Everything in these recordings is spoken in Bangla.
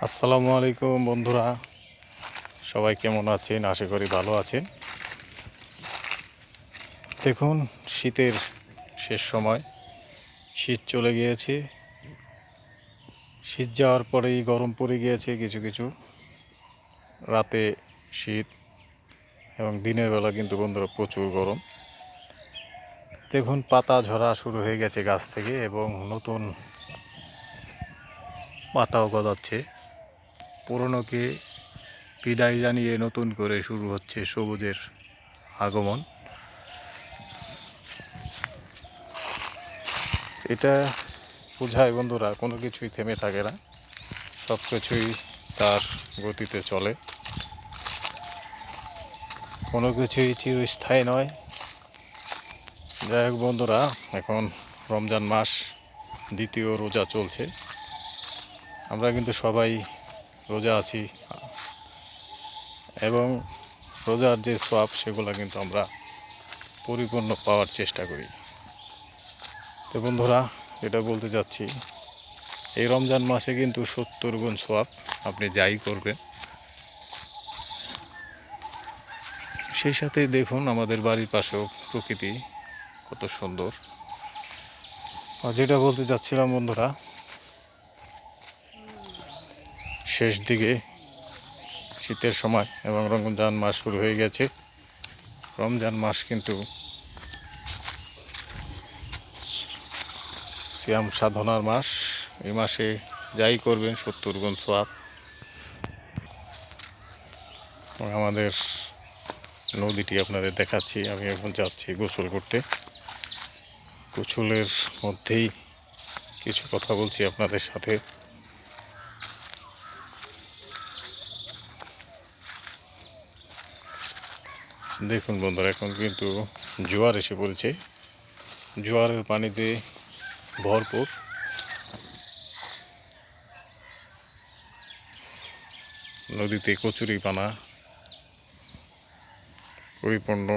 আসসালামু আলাইকুম বন্ধুরা। সবাই কেমন আছেন? আশা করি ভালো আছেন। দেখুন, শীতের শেষ সময়। শীত চলে গিয়েছে। শীত যাওয়ার পরেই গরম পড়ে গিয়েছে কিছু কিছু। রাতে শীত এবং দিনের বেলা কিন্তু বন্ধুরা প্রচুর গরম। দেখুন, পাতা ঝরা শুরু হয়ে গেছে গাছ থেকে এবং নতুন পাতাও গজাচ্ছে পুরনোকে বিদায় জানিয়ে নতুন করে শুরু হচ্ছে সবুজের আগমন। এটা বোঝায় বন্ধুরা, কোনো কিছুই থেমে থাকে না। সব কিছুই তার গতিতে চলে। কোনো কিছুই চিরস্থায়ী নয়। যাই হোক বন্ধুরা, এখন রমজান মাস, দ্বিতীয় রোজা চলছে। আমরা কিন্তু সবাই রোজা আছি। এবং রোজার যে সোয়াব সেগুলো কিন্তু আমরা পরিপূর্ণ পাওয়ার চেষ্টা করি। তো বন্ধুরা, এটা বলতে চাচ্ছি, এই রমজান মাসে কিন্তু সত্তর গুণ সোয়াব আপনি যাই করবেন। সেই সাথে দেখুন আমাদের বাড়ির পাশেও প্রকৃতি কত সুন্দর। আর যেটা বলতে চাচ্ছিলাম বন্ধুরা শেষ দিকে শীতের সময় এবং রমজান মাস শুরু হয়ে গেছে। রমজান মাস কিন্তু সিয়াম সাধনার মাস। এই মাসে যাই করবেন, সত্তর গুণ সোয়াব আমাদের নদীটি আপনাদের দেখাচ্ছি, আমি এখন যাচ্ছি গোসল করতে। গোসলের মধ্যেই কিছু কথা বলছি আপনাদের সাথে। দেখুন বন্ধুরা, এখন কিন্তু জোয়ার এসে পড়েছে। জোয়ারের পানিতে ভরপুর। নদীতে কচুরি পানা পরিপূর্ণ।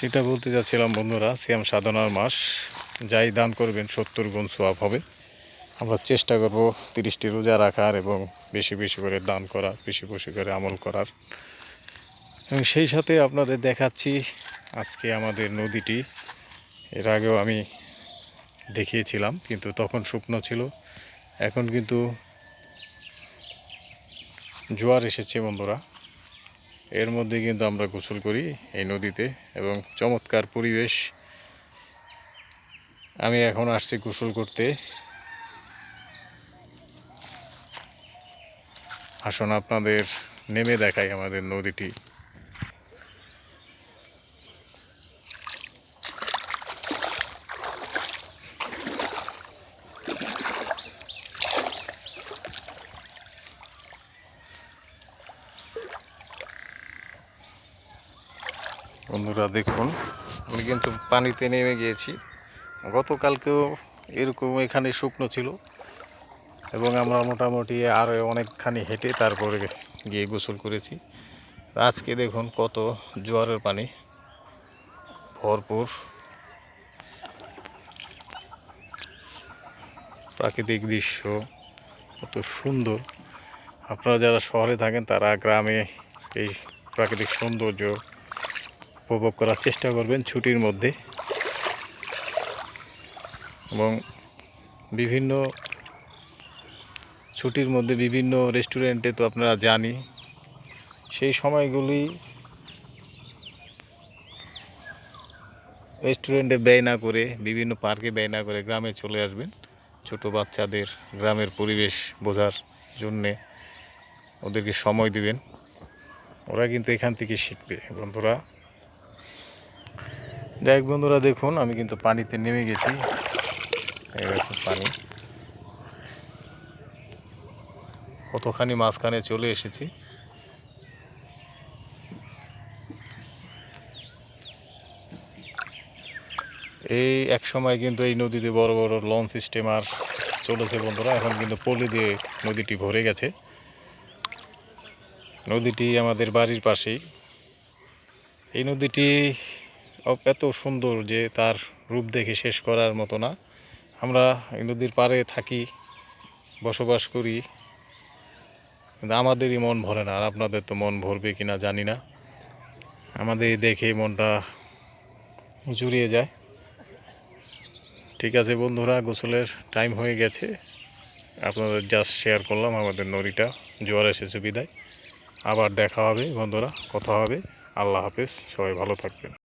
যেটা বলতে যাচ্ছিলাম বন্ধুরা, সিয়াম সাধনার মাস। যাই দান করবেন, সত্তর গুণ সোয়াব হবে। আমরা চেষ্টা করব তিরিশটি রোজা রাখার এবং বেশি বেশি করে দান করার, বেশি বেশি করে আমল করার। এবং সেই সাথে আপনাদের দেখাচ্ছি আজকে আমাদের নদীটি। এর আগেও আমি দেখিয়েছিলাম, কিন্তু তখন শুকনো ছিল। এখন কিন্তু জোয়ার এসেছে বন্ধুরা। এর মধ্যে কিন্তু আমরা গোসল করি এই নদীতে এবং চমৎকার পরিবেশ। আমি এখন আসছি গোসল করতে। আসুন আপনাদের নেমে দেখাই আমাদের নদীটি। বন্ধুরা, দেখুন, আমি কিন্তু পানিতে নেমে গিয়েছি। গতকালকেও এরকম এখানে শুকনো ছিল। এবং আমরা মোটামুটি আরও অনেকখানি হেঁটে তারপরে গিয়ে গোসল করেছি। আজকে দেখুন কত জোয়ারের পানি। ভরপুর। প্রাকৃতিক দৃশ্য কত সুন্দর। আপনারা যারা শহরে থাকেন, তারা গ্রামে এই প্রাকৃতিক সৌন্দর্য উপভোগ করার চেষ্টা করবেন ছুটির মধ্যে। এবং বিভিন্ন ছুটির মধ্যে বিভিন্ন রেস্টুরেন্টে তো আপনারা জানি। সেই সময়গুলি রেস্টুরেন্টে ব্যয় না করে, বিভিন্ন পার্কে ব্যয় না করে গ্রামে চলে আসবেন। ছোট বাচ্চাদের গ্রামের পরিবেশ বোঝার জন্যে ওদেরকে সময় দিবেন। ওরা কিন্তু এখান থেকে শিখবে। বন্ধুরা, যাই বন্ধুরা, দেখুন, আমি কিন্তু পানিতে নেমে গেছি। দেখুন পানি। কতখানি মাঝখানে চলে এসেছি। এই এক সময় কিন্তু এই নদীতে বড় বড় লঞ্চ স্টিমার চলেছে বন্ধুরা, এখন কিন্তু পলি দিয়ে নদীটি ভরে গেছে। নদীটি আমাদের বাড়ির পাশেই। এই নদীটি এত সুন্দর যে তার রূপ দেখে শেষ করার মতো না। আমরা এই নদীর পাড়ে থাকি, বসবাস করি। কিন্তু আমাদেরই মন ভরে না, আর আপনাদের তো মন ভরবে কিনা জানি না। আমাদের দেখে মনটা জুড়িয়ে যায়। ঠিক আছে বন্ধুরা, গোসলের টাইম হয়ে গেছে। আপনাদের জাস্ট শেয়ার করলাম আমাদের নদীটা, জোয়ার এসেছে বিদায়। আবার দেখা হবে বন্ধুরা, কথা হবে। আল্লাহ হাফেজ, সবাই ভালো থাকবেন।